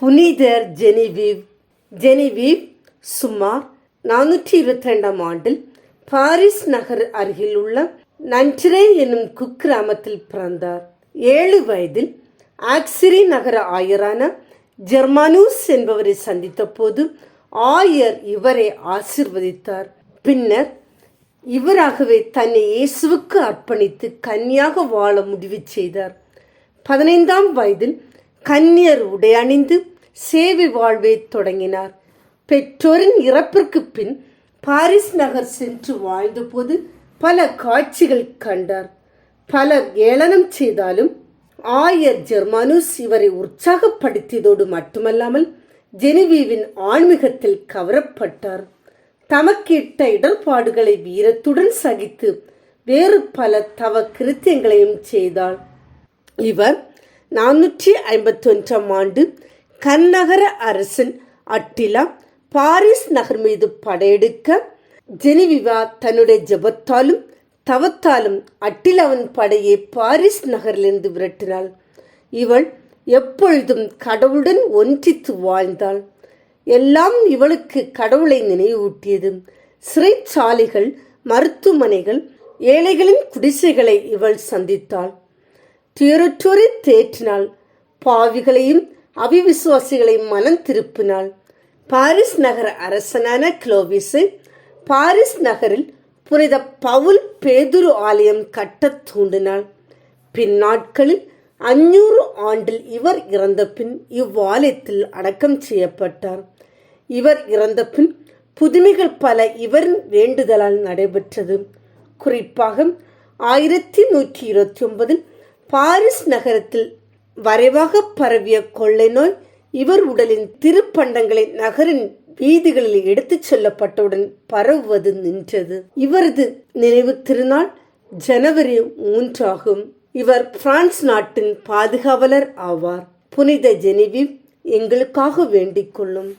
புனிதர் Genevieve Genevieve சுமார் நானூற்றி இருபத்தி ரெண்டாம் ஆண்டில் பாரிஸ் நகர் அருகில் உள்ள நன்றே எனும் குக்கிராமத்தில் பிறந்தார். ஏழு வயதில் ஆக்சிரி நகர ஆயரான ஜெர்மானூஸ் என்பவரை சந்தித்த போது ஆயர் இவரை ஆசிர்வதித்தார். பின்னர் இவராகவே தன்னை இயேசுவுக்கு அர்ப்பணித்து கன்னியாக வாழ முடிவு செய்தார். பதினைந்தாம் வயதில் கன்னியர் உடை அணிந்து சேவை வாழ்வை தொடங்கினார். பெற்றோரின் இறப்பிற்கு பின் பாரிஸ் நகர் சென்று வாழ்ந்தபோது பல காட்சிகள் கண்டார். பலர் ஏளனம் செய்தாலும் ஆயர் ஜெர்மானுஸ் இவரை உற்சாகப்படுத்தியதோடு மட்டுமல்லாமல் ஜெனிவீவின் ஆன்மீகத்தில் கவரப்பட்டார். தமக்கிட்ட இடர்பாடுகளை வீரத்துடன் சகித்து வேறு பல தவ கிருத்தியங்களையும் செய்தாள் இவர் நானூற்றி ஐம்பத்தி ஒன்றாம் ஆண்டு கன்னகர அரசன் அட்டிலா பாரிஸ் நகர் மீது படையெடுக்க ஜெனிவிவா தன்னுடைய ஜெபத்தாலும் தவத்தாலும் அட்டிலாவின் படையை பாரிஸ் நகரிலிருந்து விரட்டினாள். இவள் எப்பொழுதும் கடவுளுடன் ஒன்றித்து வாழ்ந்தாள். எல்லாம் இவளுக்கு கடவுளை நினைவூட்டியது. சிறைச்சாலைகள் மருத்துவமனைகள் ஏழைகளின் குடிசைகளை இவள் சந்தித்தாள். துயரற்றோரை தேற்றினாள் பாவிகளையும் அவிவிசுவாசிகளையும் மனம் திருப்பினாள் பாரிஸ் நகர அரசனான குளோவிஸை பாரிஸ் நகரில் புனித பவுல் பேதுரு ஆலயம் கட்டத் தூண்டினாள். பின்னாட்களில் அஞ்சூறு ஆண்டில் இவர் இறந்த பின் இவ்வாலயத்தில் அடக்கம் செய்யப்பட்டார். இவர் இறந்த பின் புதுமைகள் பல இவரின் வேண்டுதலால் நடைபெற்றது. குறிப்பாக ஆயிரத்தி நூற்றி இருபத்தி ஒன்பதில் பாரிஸ் நகரத்தில் வரைவாக பரவிய கொள்ளை நோய் இவர் உடலின் திருப்பண்டங்களை நகரின் வீதிகளில் எடுத்துச் செல்லப்பட்டவுடன் பரவுவது நின்றது. இவரது நினைவு திருநாள் ஜனவரி மூன்றாகும். இவர் பிரான்ஸ் நாட்டின் பாதுகாவலர் ஆவார். புனித ஜெனிவி எங்களுக்காக வேண்டிக் கொள்ளும்.